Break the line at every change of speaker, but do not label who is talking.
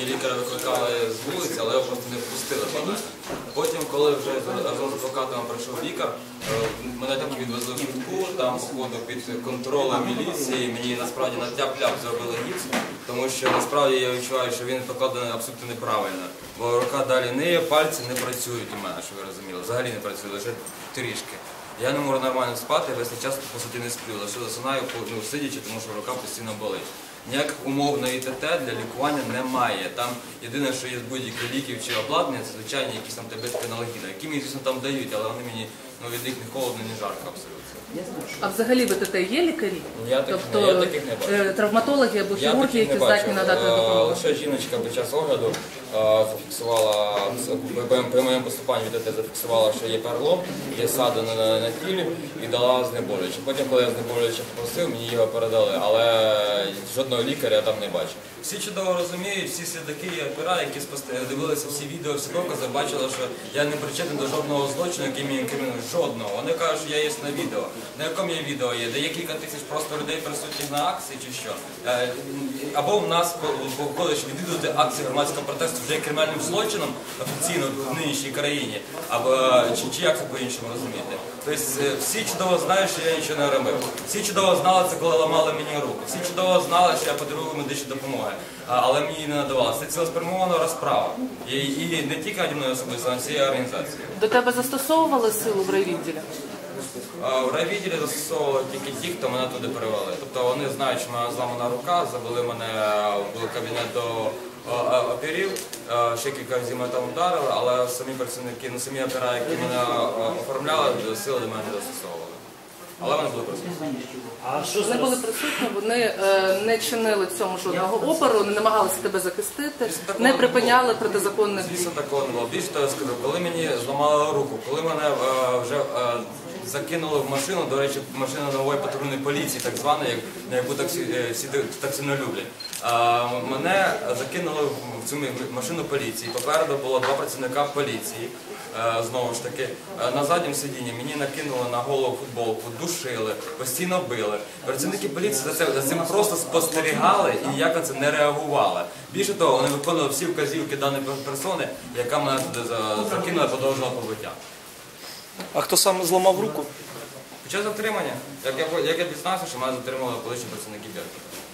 мені лікаря викликали з вулиці, але його просто не впустили мене. Потім, коли вже разом з адвокатом прийшов лікар, е, мене так відвезли в швидку, там походу під контролем міліції, мені насправді на тяп-ляп зробили гіпс, тому що насправді я відчуваю, що він покладений абсолютно неправильно. Бо рука далі не є, пальці не працюють у мене, щоб ви розуміли. Взагалі не працюють, лише трішки. Я не можу нормально спати, весь час по суті не сплю, лише засинаю ну, сидячи, тому що рука постійно болить. Ніяких умов на ІТТ для лікування немає. Там єдине, що є з будь-яких ліків чи обладнання, це звичайні якісь там таблетки аналогіни, які мені, звісно, там дають, але вони мені ну, від них не холодно, ні жарко абсолютно.
А взагалі в ІТТ є лікарі?
Я таких,
Тобто
я таких не бачу.
е, травматологи або хірурги, які
не
здатні надати
Е,
допомогу?
Лише жіночка під час огляду е, зафіксувала при- моєму поступанні від ТТ зафіксувала, що є перелом, є сади на, на, на тілі і дала знеболююче. Потім, коли я знеболююче попросив, мені його передали, але жодного лікаря я там не бачив. Всі чудово розуміють, всі слідаки і опера, які дивилися всі відео, всі докази, бачили, що я не причетний до жодного злочину, який мені інкримінують. Жодного. Вони кажуть, що я є на відео. На якому є відео є? Де є кілька тисяч просто людей присутніх на акції чи що? Е, Або в нас виходить, що відвідувати акції громадського протесту вже кримінальним злочином офіційно в нинішній країні, або чи, чи як це по-іншому розуміти? Тобто е, всі чудово знають, що я нічого не робив. Всі чудово знали це, коли ламали мені руку. Всі чудово що я подарував медичну допомогу, а- але мені її не надавали. Це цілеспрямована розправа. І, і не тільки наді мною особисто, а всією організацією.
До тебе застосовували силу в райвідділі?
В райвідділі застосовували тільки ті, хто мене туди привели. Тобто вони знають, що мене зламана рука, завели мене в кабінет до оперів, е, ще кілька разів мене там вдарили, але самі працівники, ну самі опера, які мене оформляли, сили до мене не застосовували. Але вони були присутні.
А що
Вони були
зараз?
присутні, вони е, не чинили цьому жодного опору, не намагалися тебе захистити, не припиняли протизаконних дій.
Звісно, такого не було. Більше того, я скажу, коли мені зламали руку, коли мене е, вже е, закинули в машину, до речі, машина нової патрульної поліції, так звана, як, на яку таксі, е, всі таксі не люблять. Мене закинули в цю машину поліції. Попереду було два працівника поліції. Е, Знову ж таки, е, на задньому сидінні мені накинули на голову футболку, душили, постійно били. Працівники поліції за, це, за цим просто спостерігали і ніяк на це не реагували. Більше того, вони виконували всі вказівки даної персони, яка мене туди закинула і продовжила побиття.
А хто саме зламав руку?
Під час затримання, як я, як я дізнався, що мене затримали колишні працівники Беркута.